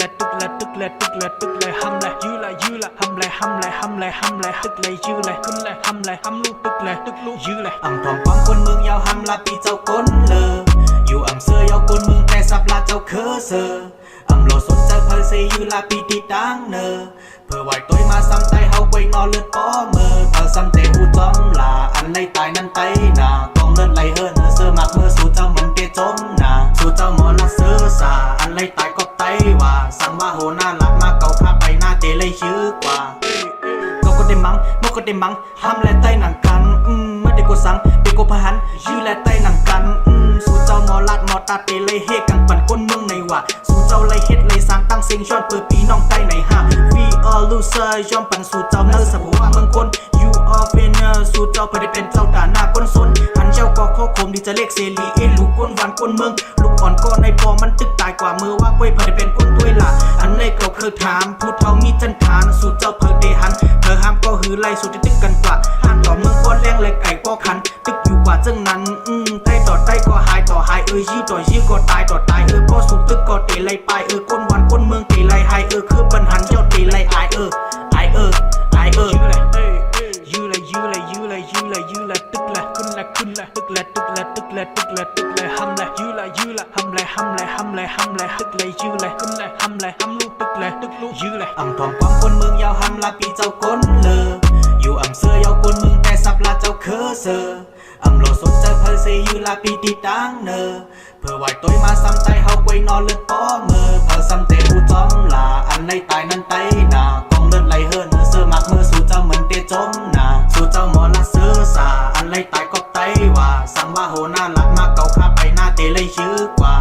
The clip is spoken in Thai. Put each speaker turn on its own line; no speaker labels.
le tức le tức le hâm le dư le dư le hâm le hâm le hâm le hâm le tức le dư le ขึ้น le hâm le hâm lu tức le tức lu ยื้อเลย
อ่ำทองความคนเมืองยาวหำลาปีเจ้าก้นเลออยู่อ่ำเสื้อยาวก้นเมืองแต่สับลาเจ้าเคอเซออ่ำโลสนเจเพอเซอยู่ลาปีติดังเนอเพื่อไหวตัวมาซ้ำใจเฮาไว้นอนเลือดป้อเมื่อเธอซ้ำเตหูจอมลาอันไรตายนั่นไตนากองเลือดไหลเฮิรนเสื้อมักเมื่อสู่เจ้ามันเกจมนาสู่เจ้าหมอละเสื้อสาอันไรตาย ว่าสั่งว่าโหหน้าหลักมากเก่าข้าไปหน้าเตเลยชื่อกว่าก็ก็ได้มั้งมก็ได้มั้งห้ามและใต้หนังกันอืมเมื่อเด็กกูสั่งเด็กกูพหันยื้อและใต้หนังกันอืมสู่เจ้าหมอลัดหมอตาเตเลยเฮกังปั่นก้นเมืองในว่ะสู่เจ้าไล่เฮ็ดไล่สร้างตั้งเสียงชอนเปิดปีน้องใต้ในห้า We all loser ยอมปั่นสู่เจ้าเนื้อสับหัวเมืองคน You are winner สู่เจ้าเพื่อได้เป็นาก็ข้อคมดีจะเรียกเสรีเอ้ลูกก้นหวานก้นเมืองลูกอ่อนก็ในปอมันตึกตายกว่ามือว่าก้วยเพื่อได้เป็นก้นด้วยล่ะอันในเก่าเคยถามผู้เฒ่ามีจันทานสู่เจ้าเพื่อได้หันเธอห้ามก็หือไล่สุดที่ตึกกันกว่าห้ามต่อเมืองก็แรงและไก่ก็คัน ตึกอยู่กว่าจังนั้นอืมใต้ต่อใต้ก็หายต่อหายเออยื้อต่อยื้อก็ตายต่อตายเออก็สุดตึกก็เตะไล่ไปเออก้นวันก้นเมืองเตะไล่หายเออคือปัญหันเจ้าเตะไล่อายเอออายเอออายเออ
ยื้อเลยเอ้ยเอ้ยยื้อเลยยื้อเลยยื้อเลยยื้อเลยยื้อเลยตึกเลย ขึ้นเลยขึ้นเลยตึกเลยตึกเลยตึกเลยตึกเลยตึกเลยหำเลยยื้อเลยยื้อเลยหำเลยหำเลยหำเลยหำเลยตึกเลยยื้อเลยขึ้นเลยหำเลยหำลูกตึกเลยตึกลูกยื้อเลย
อ่ำทองความคนเมืองยาวหำลาปีเจ้าก้นเลออยู่อ่ำเสื้อยาวก้นเมืองแต่สับลาเจ้าเคอเซออ่ำโลสนเจเพอเซอยู่ลาปีติดังเนอเพื่อไหวตัวมาซ้ำใจเฮาไว้นอนเลือดป้อเมื่อเพื่อซ้ำเตะหูจอมลาอันในตายนั้น ว่า สั่งว่าโหหน้าหลักมากเก่าข้าไปหน้าเตเลยชื่อกว่า